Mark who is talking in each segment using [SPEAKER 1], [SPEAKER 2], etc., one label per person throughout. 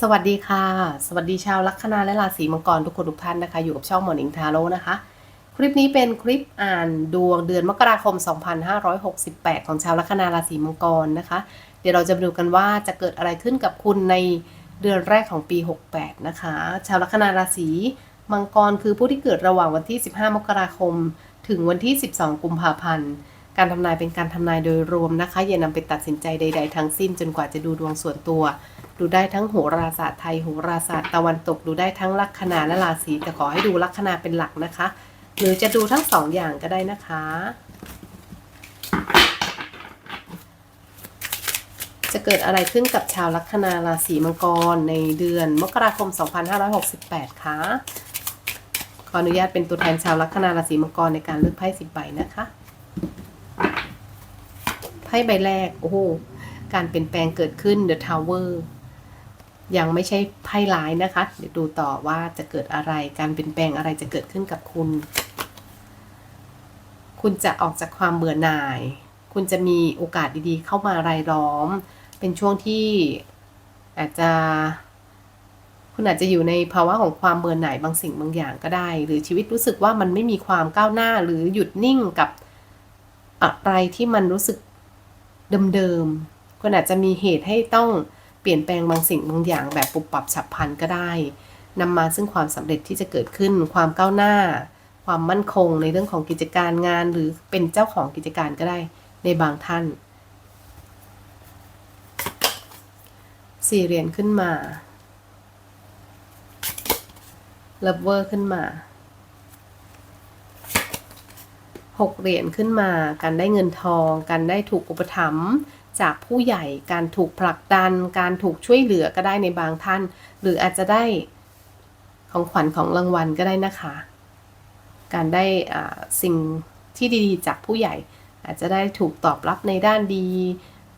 [SPEAKER 1] สวัสดีค่ะ สวัสดีชาวลัคนาและราศีมังกรทุกคนทุกท่านนะคะ อยู่กับช่องหมอนิงทาโร่นะคะ คลิปนี้เป็นคลิปอ่านดวงเดือนมกราคม 2568 ของชาวลัคนาราศีมังกรนะคะ เดี๋ยวเราจะดูกันว่าจะเกิดอะไรขึ้นกับคุณในเดือนแรกของปี 68 นะคะ ชาวลัคนาราศีมังกรคือผู้ที่เกิดระหว่างวันที่ 15 มกราคม ถึงวันที่ 12 กุมภาพันธ์ การทำนายเป็นการทำนายโดยรวมนะคะ อย่านำไปตัดสินใจใด ๆ ทั้งสิ้นจนกว่าจะดูดวงส่วนตัว ดูได้ทั้งโหราศาสตร์ไทยโหราศาสตร์ตะวันตกดูได้ทั้งลัคนาและราศีแต่ขอให้ดูลัคนาเป็นหลักนะคะ หรือจะดูทั้งสองอย่างก็ได้นะคะ จะเกิดอะไรขึ้นกับชาวลัคนาราศีมังกรในเดือนมกราคม 2568 คะขออนุญาตเป็นตัวแทนชาวลัคนาราศีมังกรในการเลือกไพ่สิบใบนะคะไพ่ใบแรก โอ้โห การเปลี่ยนแปลงเกิดขึ้น The Tower ยังไม่ใช่ไพ่ร้ายนะคะ เดี๋ยวดูต่อว่าจะเกิดอะไร การเปลี่ยนแปลงอะไรจะเกิดขึ้นกับคุณ คุณจะออกจากความเบื่อหน่าย คุณจะมีโอกาสดีๆ เข้ามารายล้อม เป็นช่วงที่อาจจะ คุณอาจจะอยู่ในภาวะของความเบื่อหน่ายบางสิ่งบางอย่างก็ได้ หรือชีวิตรู้สึกว่ามันไม่มีความก้าวหน้าหรือหยุดนิ่งกับอะไรที่มันรู้สึกเดิมๆ คุณอาจจะมีเหตุให้ต้อง ปลี่ยนแปลงบางสิ่งบางอย่างแบบปุบปับฉับพลันก็ได้นำมาซึ่งความสำเร็จที่จะเกิดขึ้น ความก้าวหน้า ความมั่นคงในเรื่องของกิจการงาน หรือเป็นเจ้าของกิจการก็ได้ในบางท่านสี่เหรียญขึ้นมาเลิฟเวอร์ขึ้นมาหกเหรียญขึ้นมา การได้เงินทอง การได้ถูกอุปถัมภ์ จากผู้ใหญ่การถูกผลักดัน การถูกช่วยเหลือก็ได้ในบางท่าน หรืออาจจะได้ของขวัญของรางวัลก็ได้นะคะ การได้สิ่งที่ดีๆ จากผู้ใหญ่ อาจจะได้ถูกตอบรับในด้านดี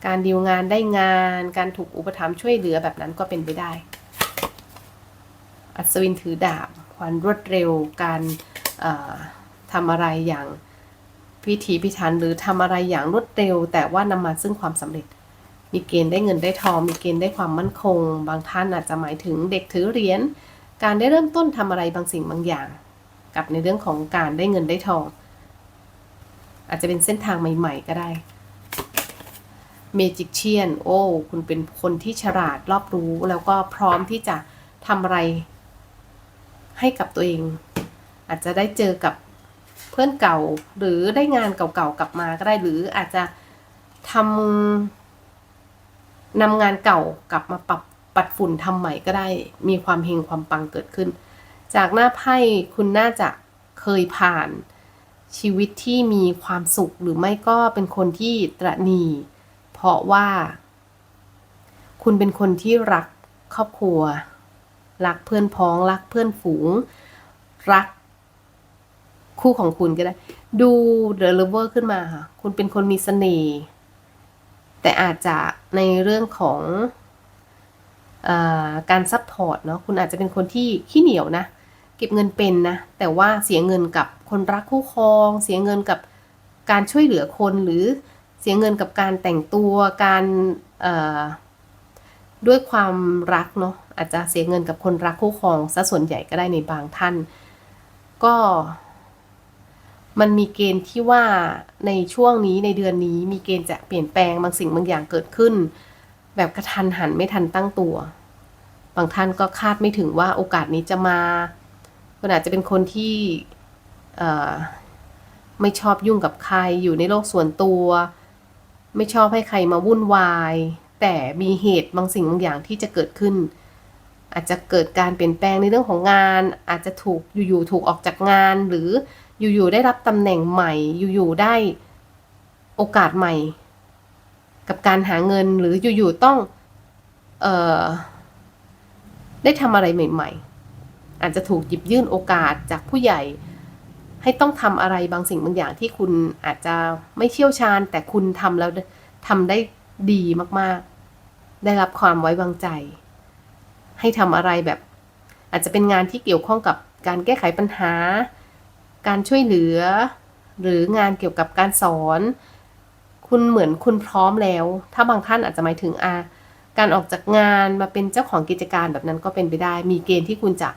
[SPEAKER 1] การดีลงานได้งาน การถูกอุปถัมภ์ช่วยเหลือแบบนั้นก็เป็นไปได้ อัศวินถือดาบความรวดเร็วการทำอะไรอย่าง พิถีพิถันหรือทำอะไรอย่างรวดเร็ว แต่ว่านำมาซึ่งความสำเร็จ มีเกณฑ์ได้เงินได้ทอง มีเกณฑ์ได้ความมั่นคง บางท่านอาจจะหมายถึงเด็กถือเหรียญการได้เริ่มต้นทำอะไรบางสิ่งบางอย่าง กับในเรื่องของการได้เงินได้ทอง อาจจะเป็นเส้นทางใหม่ ๆ ก็ได้เมจิกเชียนโอ้คุณเป็นคนที่ฉลาดรอบรู้แล้วก็พร้อมที่จะทำอะไรให้กับตัวเอง อาจจะได้เจอกับ พื่อนเก่า หรือได้งานเก่าๆกลับมาก็ได้หรืออาจจะทำนำงานเก่ากลับมาปรับปัดฝุ่นทำใหม่ก็ได้ มีความเฮงความปังเกิดขึ้น จากหน้าไพ่คุณน่าจะเคยผ่านชีวิตที่มีความสุขหรือไม่ก็เป็นคนที่ตระหนีเพราะว่า คุณเป็นคนที่รักครอบครัว รักเพื่อนพ้อง รักเพื่อนฝูง รัก คู่ของคุณก็ได้ ดูเดอะเลเวอร์ขึ้นมาค่ะ คุณเป็นคนมีเสน่ห์แต่อาจจะในเรื่องของอาการซัพพอร์ตเนาะคุณอาจจะเป็นคนที่ขี้เหนียวนะ เก็บเงินเป็นนะ แต่ว่าเสียเงินกับคนรักคู่ครอง เสียเงินกับการช่วยเหลือคนหรือเสียเงินกับการแต่งตัวการด้วยความรักเนาะอาจจะเสียเงินกับคนรักคู่ครองซะส่วนใหญ่ก็ได้ในบางท่าน ก็ มันมีเกณฑ์ที่ว่าในช่วงนี้ในเดือนนี้มีเกณฑ์จะเปลี่ยนแปลงบางสิ่งบางอย่างเกิดขึ้น แบบกระทันหันไม่ทันตั้งตัว บางท่านก็คาดไม่ถึงว่าโอกาสนี้จะมาคุณอาจจะเป็นคนที่ไม่ชอบยุ่งกับใครอยู่ในโลกส่วนตัว ไม่ชอบให้ใครมาวุ่นวาย แต่มีเหตุบางสิ่งบางอย่างที่จะเกิดขึ้น อาจจะเกิดการเปลี่ยนแปลงในเรื่องของงาน อาจจะถูกอยู่ๆถูกออกจากงานหรือ อยู่ๆได้รับตำแหน่งใหม่ อยู่ๆได้โอกาสใหม่ กับการหาเงินหรืออยู่ๆต้องเออได้ทำอะไรใหม่ ๆ อาจจะถูกหยิบยื่นโอกาสจากผู้ใหญ่ ให้ต้องทำอะไรบางสิ่งบางอย่างที่คุณอาจจะไม่เชี่ยวชาญ แต่คุณทำแล้วทำได้ดีมากๆ ได้รับความไว้วางใจ ให้ทำอะไรแบบ อาจจะเป็นงานที่เกี่ยวข้องกับการแก้ไขปัญหา การช่วยเหลือ หรืองานเกี่ยวกับการสอน คุณเหมือนคุณพร้อมแล้ว ถ้าบางท่านอาจจะหมายถึงอาการออกจากงานมาเป็นเจ้าของกิจการแบบนั้นก็เป็นไปได้ มีเกณฑ์ที่คุณจะ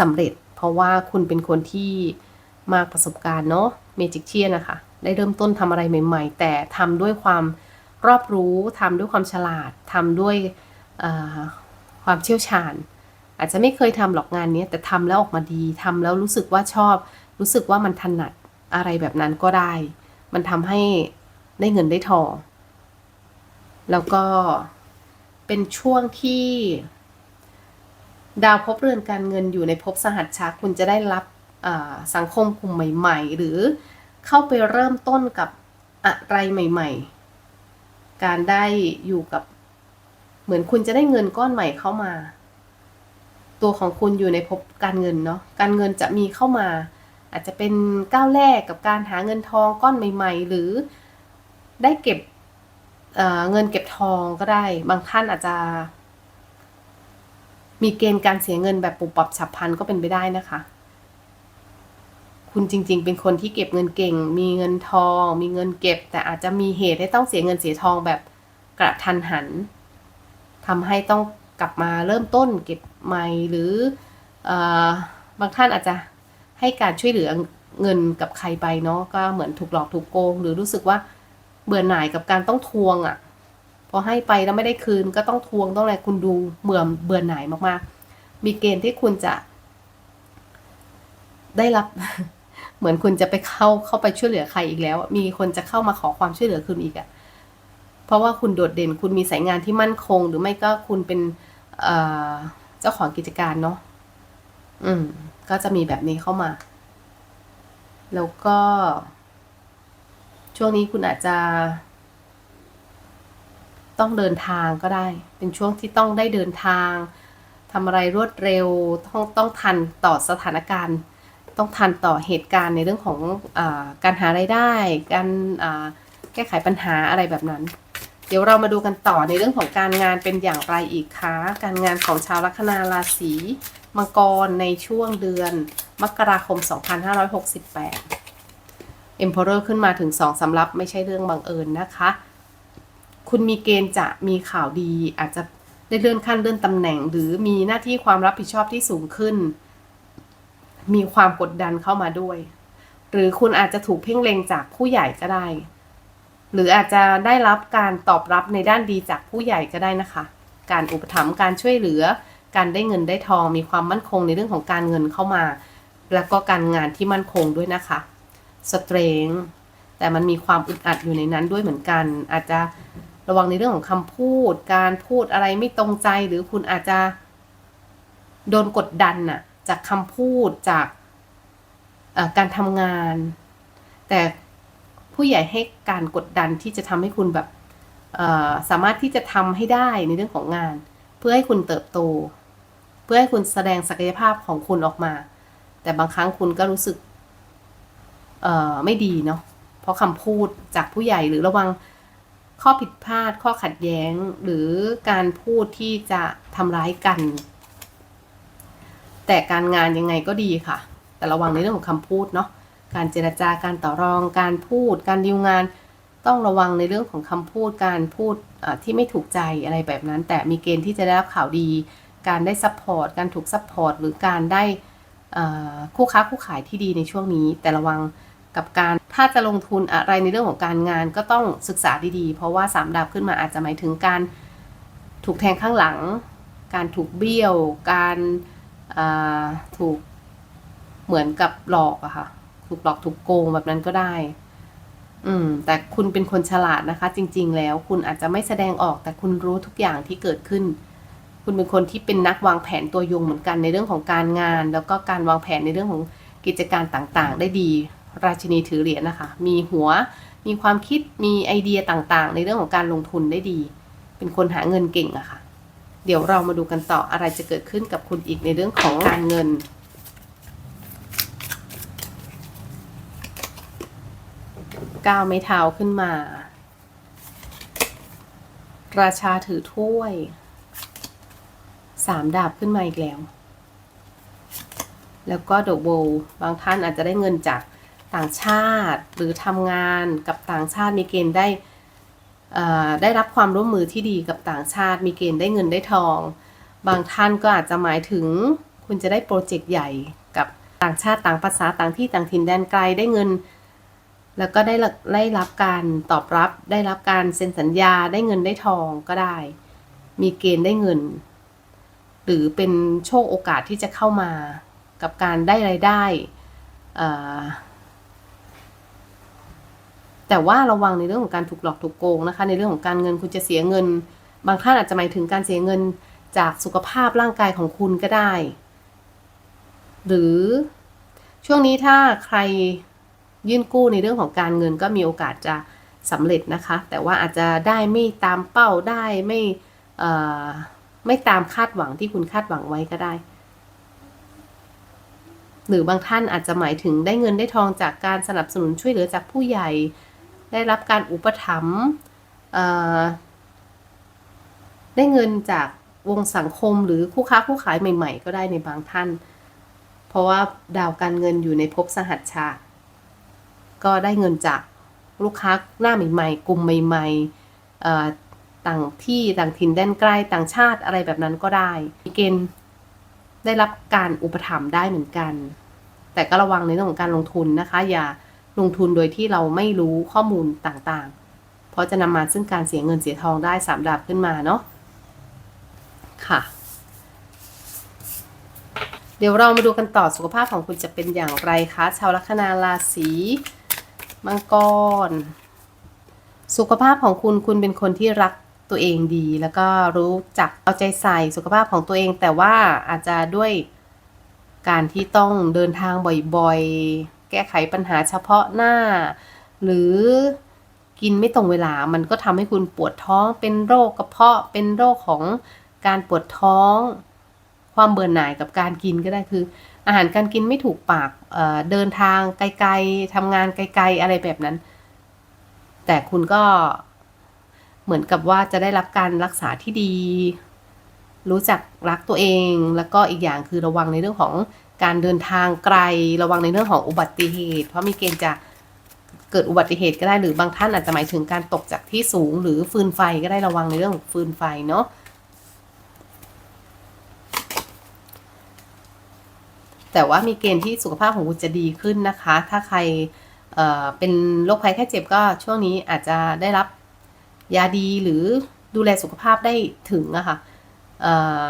[SPEAKER 1] สำเร็จ เพราะว่าคุณเป็นคนที่มากประสบการณ์เนาะเมจิกเชียนะคะ ได้เริ่มต้นทำอะไรใหม่ ๆ แต่ทำด้วยความรอบรู้ทำด้วยความฉลาดทำด้วยความเชี่ยวชาญ อาจจะไม่เคยทำหรอกงานนี้แต่ทำแล้วออกมาดีทำแล้วรู้สึกว่าชอบ รู้สึกว่ามันถนัดอะไรแบบนั้นก็ได้ มันทำให้ได้เงินได้ทองแล้วก็เป็นช่วงที่ดาวภพบเรือนการเงินอยู่ในภพสหัชชาคุณจะได้รับสังคมกลุ่มใหม่ ๆ หรือเข้าไปเริ่มต้นกับอะไรใหม่ ๆ การได้อยู่กับเหมือนคุณจะได้เงินก้อนใหม่เข้ามา ตัวของคุณอยู่ในภพการเงินเนาะการเงินจะมีเข้ามา อาจจะเป็นก้าวแรกกับการหาเงินทองก้อนใหม่ ๆ หรือได้เก็บเเงินเก็บทองก็ได้ บางท่านอาจจะ มีเกณฑ์การเสียเงินแบบปุบปับฉับพลันก็เป็นไปได้นะคะ คุณจริง ๆ เป็นคนที่เก็บเงินเก่ง มีเงินทอง มีเงินเก็บ แต่อาจจะมีเหตุให้ต้องเสียเงินเสียทองแบบกระทันหันทำให้ต้อง กลับมาเริ่มต้นเก็บใหม่หรืออบางท่านอาจจะให้การช่วยเหลือเงินกับใครไปเนาะก็เหมือนถูกหลอกถูกโกง หรือรู้สึกว่าเบื่อหน่ายกับการต้องทวงอะ่ะพอให้ไปแล้วไม่ได้คืนก็ต้องทวงต้องอะไรคุณดูเบื่อเบื่อหน่ายมากๆ มีเกณฑ์ที่คุณจะ ได้รับ เหมือนคุณจะไปเข้าเข้าไปช่วยเหลือใครอีกแล้ว มีคนจะเข้ามาขอความช่วยเหลือคุณอีกอะ่ะ ราะว่าคุณโดดเด่น คุณมีสายงานที่มั่นคง หรือไม่ก็คุณเป็นเจ้าของกิจการเนาะอืม ก็จะมีแบบนี้เข้ามา แล้วก็ ช่วงนี้คุณอาจจะ ต้องเดินทางก็ได้ เป็นช่วงที่ต้องได้เดินทางทำอะไรรวดเร็ว ต้องต้องทันต่อสถานการณ์ ต้องทันต่อเหตุการณ์ในเรื่องของอการหาไรายได้ การแก้ไขปัญหาอะไรแบบนั้น เดี๋ยวเรามาดูกันต่อในเรื่องของการงานเป็นอย่างไรอีกคะการงานของชาวลัคนาราศีมังกรในช่วงเดือนมกราคม 2568 Emperor ขึ้นมาถึง 2สำรับไม่ใช่เรื่องบังเอิญนะคะ คุณมีเกณฑ์จะมีข่าวดี อาจจะได้เลื่อนขั้นเลื่อนตำแหน่ง หรือมีหน้าที่ความรับผิดชอบที่สูงขึ้น มีความกดดันเข้ามาด้วย หรือคุณอาจจะถูกเพ่งเล็งจากผู้ใหญ่ก็ได้ หรืออาจจะได้รับการตอบรับในด้านดีจากผู้ใหญ่ก็ได้นะคะ การอุปถัมภ์การช่วยเหลือ การได้เงินได้ทอง มีความมั่นคงในเรื่องของการเงินเข้ามา แล้วก็การงานที่มั่นคงด้วยนะคะสเตรงแต่มันมีความอึดอัดอยู่ในนั้นด้วยเหมือนกัน อาจจะระวังในเรื่องของคำพูด การพูดอะไรไม่ตรงใจหรือคุณอาจจะ โดนกดดันน่ะจากคำพูดจากการทำงาน แต่ ผู้ใหญ่ให้การกดดันที่จะทำให้คุณแบบสามารถที่จะทำให้ได้ในเรื่องของงาน เพื่อให้คุณเติบโต เพื่อให้คุณแสดงศักยภาพของคุณออกมา แต่บางครั้งคุณก็รู้สึกไม่ดีเนาะเพราะคำพูดจากผู้ใหญ่หรือระวังข้อผิดพลาด ข้อขัดแย้งหรือการพูดที่จะทำร้ายกัน แต่การงานยังไงก็ดีค่ะ แต่ระวังในเรื่องของคำพูดเนาะ การเจรจาการต่อรอง การพูด การดีลงาน ต้องระวังในเรื่องของคำพูด การพูดที่ไม่ถูกใจอะไรแบบนั้น แต่มีเกณฑ์ที่จะได้รับข่าวดี การได้ซัพพอร์ต การถูกซัพพอร์ต หรือการได้คู่ค้าคู่ขายที่ดีในช่วงนี้ แต่ระวังกับการถ้าจะลงทุนอะไรในเรื่องของการงานก็ต้องศึกษาดีๆ เพราะว่าสามดาวขึ้นมาอาจจะหมายถึงการถูกแทงข้างหลัง การถูกเบี้ยว การาถูกเหมือนกับหลอกอะค่ะ ถูกหลอกถูกโกงแบบนั้นก็ได้ อืม แต่คุณเป็นคนฉลาดนะคะ จริง ๆ แล้วคุณอาจจะไม่แสดงออกแต่คุณรู้ทุกอย่างที่เกิดขึ้น คุณเป็นคนที่เป็นนักวางแผนตัวยงเหมือนกันในเรื่องของการงาน แล้วก็การวางแผนในเรื่องของกิจการต่างๆ ได้ดี ราชินีถือเหรียญนะคะ มีหัว มีความคิดมีไอเดียต่างๆ ในเรื่องของการลงทุนได้ดี เป็นคนหาเงินเก่งอะค่ะ เดี๋ยวเรามาดูกันต่ออะไรจะเกิดขึ้นกับคุณอีกในเรื่องของการเงิน ก้าวไม้เท้าขึ้นมา ราชาถือถ้วยสามดาบขึ้นมาอีกแล้ว แล้วก็ดอะโวบางท่านอาจจะได้เงินจากต่างชาติหรือทำงานกับต่างชาติมีเกณฑ์ได้ได้รับความร่วมมือที่ดีกับต่างชาติ มีเกณฑ์ได้เงินได้ทอง บางท่านก็อาจจะหมายถึงคุณจะได้โปรเจกต์ใหญ่กับต่างชาติต่างภาษาต่างที่ต่างถิ่นแดนไกลได้เงิน แล้วก็ได้รับได้รับการตอบรับ ได้รับการเซ็นสัญญาได้เงินได้ทองก็ได้ มีเกณฑ์ได้เงิน หรือเป็นโชคโอกาสที่จะเข้ามากับการได้รายได้แต่ว่าระวังในเรื่องของการถูกหลอกถูกโกงนะคะ ในเรื่องของการเงินคุณจะเสียเงิน บางท่านอาจจะหมายถึงการเสียเงินจากสุขภาพร่างกายของคุณก็ได้ หรือช่วงนี้ถ้าใคร ยื่นกู้ในเรื่องของการเงินก็มีโอกาสจะสำเร็จนะคะ แต่ว่าอาจจะได้ไม่ตามเป้าได้ไม่ไม่ตามคาดหวังที่คุณคาดหวังไว้ก็ได้ หรือบางท่านอาจจะหมายถึงได้เงินได้ทองจากการสนับสนุนช่วยเหลือจากผู้ใหญ่ ได้รับการอุปถัมภ์ได้เงินจากวงสังคมหรือคู่ค้าคู่ขายใหม่ ๆ ก็ได้ในบางท่าน เพราะว่าดาวการเงินอยู่ในภพสหัชชา ก็ได้เงินจากลูกค้าหน้าใหม่ๆ กลุ่มใหม่ๆต่างที่ต่างถิ่นแดนไกลต่างชาติอะไรแบบนั้นก็ได้มีเกณฑ์ได้รับการอุปถัมภ์ได้เหมือนกัน แต่ก็ระวังในเรื่องของการลงทุนนะคะ อย่าลงทุนโดยที่เราไม่รู้ข้อมูลต่างๆ เพราะจะนำมาซึ่งการเสียเงินเสียทองได้สามดาบขึ้นมาเนาะค่ะ เดี๋ยวเรามาดูกันต่อสุขภาพของคุณจะเป็นอย่างไรคะ ชาวลัคนาราศี มังกร สุขภาพของคุณคุณเป็นคนที่รักตัวเองดี แล้วก็รู้จักเอาใจใส่สุขภาพของตัวเอง แต่ว่าอาจจะด้วยการที่ต้องเดินทางบ่อยๆ แก้ไขปัญหาเฉพาะหน้า หรือกินไม่ตรงเวลา มันก็ทำให้คุณปวดท้อง เป็นโรคกระเพาะ เป็นโรคของการปวดท้อง ความเบื่อหน่ายกับการกินก็ได้คือ อาหารการกินไม่ถูกปากเเดินทางไกลๆทำงานไกล ๆ อะไรแบบนั้น แต่คุณก็เหมือนกับว่าจะได้รับการรักษาที่ดี รู้จักรักตัวเอง แล้วก็อีกอย่างคือระวังในเรื่องของการเดินทางไกล ระวังในเรื่องของอุบัติเหตุ เพราะมีเกณฑ์จะเกิดอุบัติเหตุก็ได้หรือบางท่านอาจจะหมายถึงการตกจากที่สูง หรือฟืนไฟก็ได้ระวังในเรื่องของฟืนไฟเนาะ แต่ว่ามีเกณฑ์ที่สุขภาพของคุณจะดีขึ้นนะคะ ถ้าใครเเป็นโรคภัยแค่เจ็บก็ช่วงนี้อาจจะได้รับยาดีหรือดูแลสุขภาพได้ถึงอะค่ะเอ่อ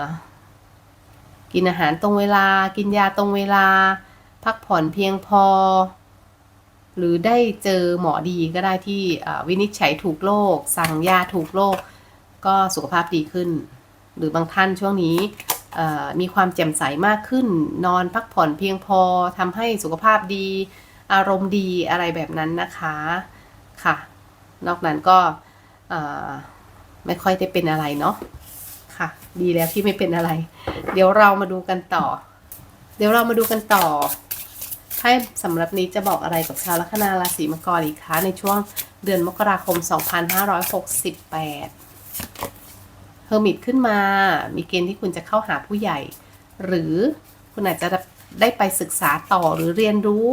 [SPEAKER 1] กินอาหารตรงเวลา กินยาตรงเวลา พักผ่อนเพียงพอ หรือได้เจอหมอดีก็ได้ที่วินิจฉัยถูกโรคสั่งยาถูกโรคก็สุขภาพดีขึ้น หรือบางท่านช่วงนี้ มีความแจ่มใสมากขึ้น นอนพักผ่อนเพียงพอทำให้สุขภาพดี อารมณ์ดีอะไรแบบนั้นนะคะค่ะ นอกนั้นก็ไม่ค่อยได้เป็นอะไรเนาะค่ะ ดีแล้วที่ไม่เป็นอะไร เดี๋ยวเรามาดูกันต่อ เดี๋ยวเรามาดูกันต่อให้สำหรับนี้จะบอกอะไรกับชาวลัคนาราศีมังกรอีกคะในช่วงเดือนมกราคม 2568 อร์มิตขึ้นมา มีเกณฑ์ที่คุณจะเข้าหาผู้ใหญ่ หรือคุณอาจจะได้ไปศึกษาต่อหรือเรียนรู้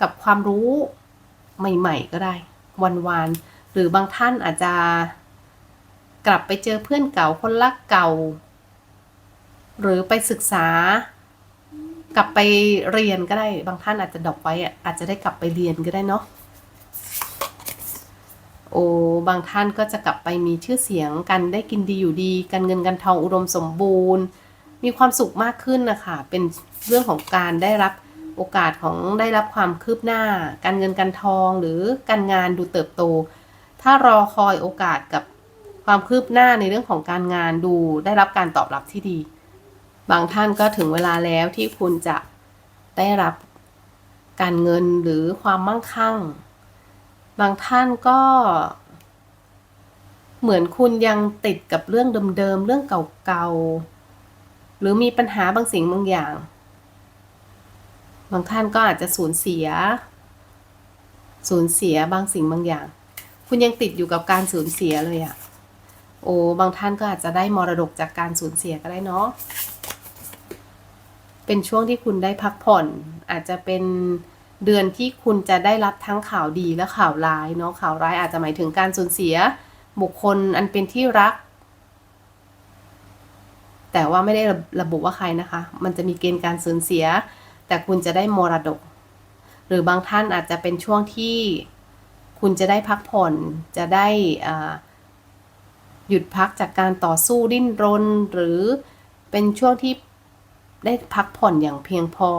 [SPEAKER 1] กับความรู้ใหม่ ๆ ก็ได้ วันๆหรือบางท่านอาจจะกลับไปเจอเพื่อนเก่าคนรักเก่า หรือไปศึกษา กลับไปเรียนก็ได้ บางท่านอาจจะดรอปไว้อะอาจจะได้กลับไปเรียนก็ได้เนาะ บางท่านก็จะกลับไปมีชื่อเสียงกันได้กินดีอยู่ดี การเงินการทองอุดมสมบูรณ์ มีความสุขมากขึ้นนะคะ เป็นเรื่องของการได้รับโอกาสของได้รับความคืบหน้า การเงินการทองหรือการงานดูเติบโต ถ้ารอคอยโอกาสกับความคืบหน้าในเรื่องของการงานดูได้รับการตอบรับที่ดี บางท่านก็ถึงเวลาแล้วที่คุณจะได้รับการเงินหรือความมั่งคั่ง บางท่านก็ เหมือนคุณยังติดกับเรื่องเดิมๆ เรื่องเก่าๆ หรือมีปัญหาบางสิ่งบางอย่าง บางท่านก็อาจจะสูญเสีย สูญเสียบางสิ่งบางอย่าง คุณยังติดอยู่กับการสูญเสียเลยอะโอ้บางท่านก็อาจจะได้มรดกจากการสูญเสียก็ได้เนาะเป็นช่วงที่คุณได้พักผ่อน อาจจะเป็น เดือนที่คุณจะได้รับทั้งข่าวดีและข่าวร้ายเนาะข่าวร้ายอาจจะหมายถึงการสูญเสีย บุคคลอันเป็นที่รัก แต่ว่าไม่ได้ระบุว่าใครนะคะ มันจะมีเกณฑ์การสูญเสีย แต่คุณจะได้มรดก หรือบางท่านอาจจะเป็นช่วงที่คุณจะได้พักผ่อนจะได้หยุดพักจากการต่อสู้ดิ้นรน หรือเป็นช่วงที่ได้พักผ่อนอย่างเพียงพอ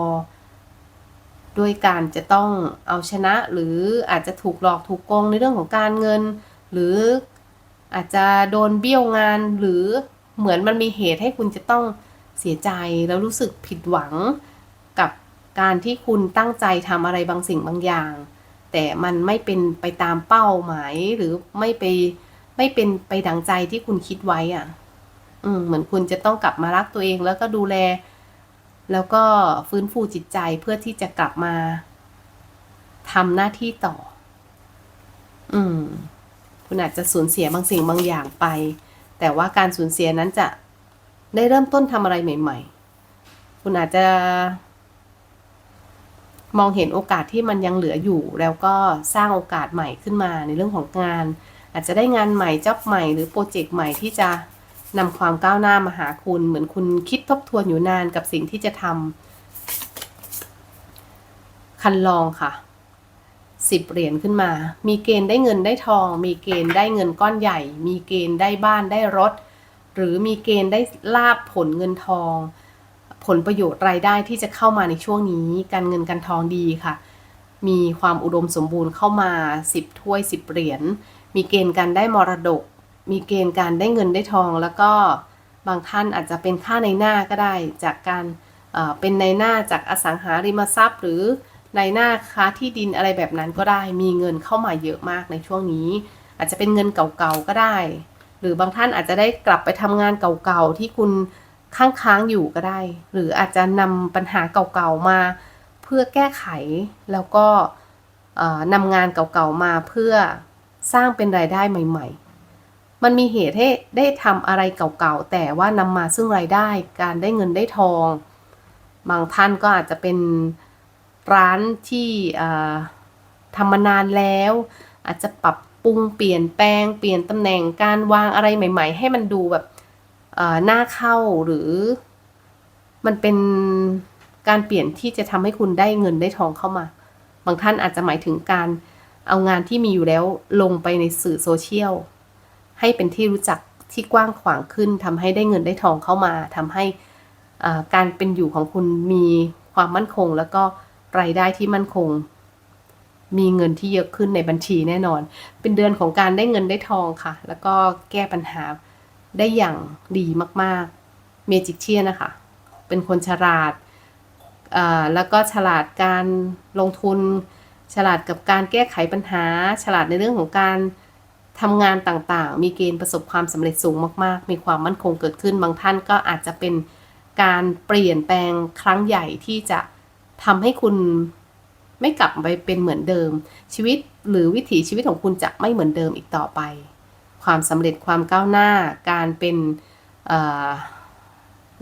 [SPEAKER 1] ด้วยการจะต้องเอาชนะหรืออาจจะถูกหลอกถูกโกงในเรื่องของการเงิน หรืออาจจะโดนเบี้ยวงานหรือเหมือนมันมีเหตุให้คุณจะต้องเสียใจแล้วรู้สึกผิดหวังกับการที่คุณตั้งใจทำอะไรบางสิ่งบางอย่าง แต่มันไม่เป็นไปตามเป้าหมายหรือไม่ไปไม่เป็นไปดังใจที่คุณคิดไว้อะ อืมเหมือนคุณจะต้องกลับมารักตัวเองแล้วก็ดูแล แล้วก็ฟื้นฟูจิตใจเพื่อที่จะกลับมาทำหน้าที่ต่อ อืม คุณอาจจะสูญเสียบางสิ่งบางอย่างไป แต่ว่าการสูญเสียนั้นจะได้เริ่มต้นทำอะไรใหม่ ๆ คุณอาจจะ มองเห็นโอกาสที่มันยังเหลืออยู่ แล้วก็สร้างโอกาสใหม่ขึ้นมาในเรื่องของงาน อาจจะได้งานใหม่จ็อบใหม่หรือโปรเจกต์ใหม่ที่จะ นำความก้าวหน้ามาหาคุณ เหมือนคุณคิดทบทวนอยู่นานกับสิ่งที่จะทำคันลองค่ะสิบเหรียญขึ้นมา มีเกณฑ์ได้เงินได้ทอง มีเกณฑ์ได้เงินก้อนใหญ่ มีเกณฑ์ได้บ้านได้รถ หรือมีเกณฑ์ได้ลาบผลเงินทอง ผลประโยชน์รายได้ที่จะเข้ามาในช่วงนี้ การเงินการทองดีค่ะ มีความอุดมสมบูรณ์เข้ามา 10ถ้วย 10 เหรียญ มีเกณฑ์การได้มรดก มีเกณฑ์การได้เงินได้ทอง แล้วก็บางท่านอาจจะเป็นค่าในหน้าก็ได้ จากการเป็นในหน้าจากอสังหาริมทรัพย์ หรือในหน้าค้าที่ดินอะไรแบบนั้นก็ได้ มีเงินเข้ามาเยอะมากในช่วงนี้ อาจจะเป็นเงินเก่าๆก็ได้ หรือบางท่านอาจจะได้กลับไปทำงานเก่าๆที่คุณค้างๆอยู่ก็ได้ หรืออาจจะนำปัญหาเก่าๆมา เพื่อแก้ไขแล้วก็นำงานเก่าๆมาเพื่อสร้างเป็นรายได้ใหม่ ๆ มันมีเหตุให้ได้ทำอะไรเก่าๆ แต่ว่านำมาซึ่งรายได้ การได้เงินได้ทอง บางท่านก็อาจจะเป็นร้านที่ทำมานานแล้ว อาจจะปรับปรุงเปลี่ยนแปลง เปลี่ยนตำแหน่งการวางอะไรใหม่ ๆ ให้มันดูแบบเอ่อน่าเข้าหรือ มันเป็นการเปลี่ยนที่จะทำให้คุณได้เงินได้ทองเข้ามา บางท่านอาจจะหมายถึงการเอางานที่มีอยู่แล้วลงไปในสื่อโซเชียล ให้เป็นที่รู้จักที่กว้างขวางขึ้นทำให้ได้เงินได้ทองเข้ามาทำให้การเป็นอยู่ของคุณมีความมั่นคง แล้วก็รายได้ที่มั่นคง มีเงินที่เยอะขึ้นในบัญชีแน่นอน เป็นเดือนของการได้เงินได้ทองค่ะ แล้วก็แก้ปัญหาได้อย่างดีมากๆเมจิกเชียนะคะ เป็นคนฉลาดแล้วก็ฉลาดการลงทุน ฉลาดกับการแก้ไขปัญหา ฉลาดในเรื่องของการ ทำงานต่างๆ มีเกณฑ์ประสบความสำเร็จสูงมากๆ มีความมั่นคงเกิดขึ้น บางท่านก็อาจจะเป็นการเปลี่ยนแปลงครั้งใหญ่ที่จะทำให้คุณไม่กลับไปเป็นเหมือนเดิม ชีวิตหรือวิถีชีวิตของคุณจะไม่เหมือนเดิมอีกต่อไป ความสำเร็จความก้าวหน้า การเป็น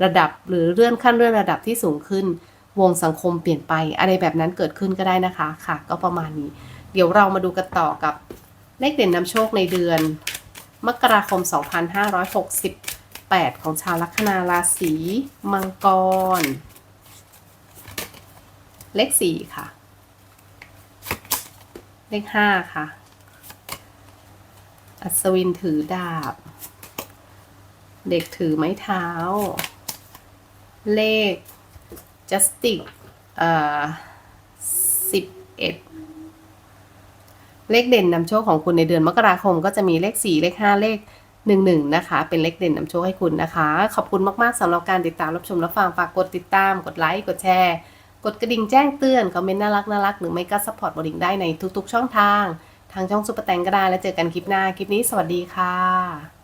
[SPEAKER 1] ระดับหรือเลื่อนขั้นเลื่อนระดับที่สูงขึ้น วงสังคมเปลี่ยนไป อะไรแบบนั้นเกิดขึ้นก็ได้นะคะค่ะ ก็ประมาณนี้ เดี๋ยวเรามาดูกันต่อกับ เลขเด่นนำโชคในเดือน มกราคม 2568 ของชาวลัคนาราศีมังกร เลขสี่ค่ะ เลขห้าค่ะ อัศวินถือดาบ เด็กถือไม้เท้า เลขจัสติกเอ่อสิบเอ็ด เลขเด่นนำโชคของคุณในเดือนมกราคม ก็จะมีเลข 4 เลข 5 เลข11นะคะ เป็นเลขเด่นนำโชคให้คุณนะคะ ขอบคุณมาก ๆสำหรับการติดตามรับชมรับฟังฝากกดติดตาม กดไลค์ กดแชร์ กดกระดิ่งแจ้งเตือน คอมเมนต์น่ารักน่ารักหรือไม่ก็สปอร์ตบอดิงได้ในทุก ๆ ช่องทาง ทางช่องซุปเปอร์แตงก็ได้แล้วเจอกันคลิปหน้า คลิปนี้สวัสดีค่ะ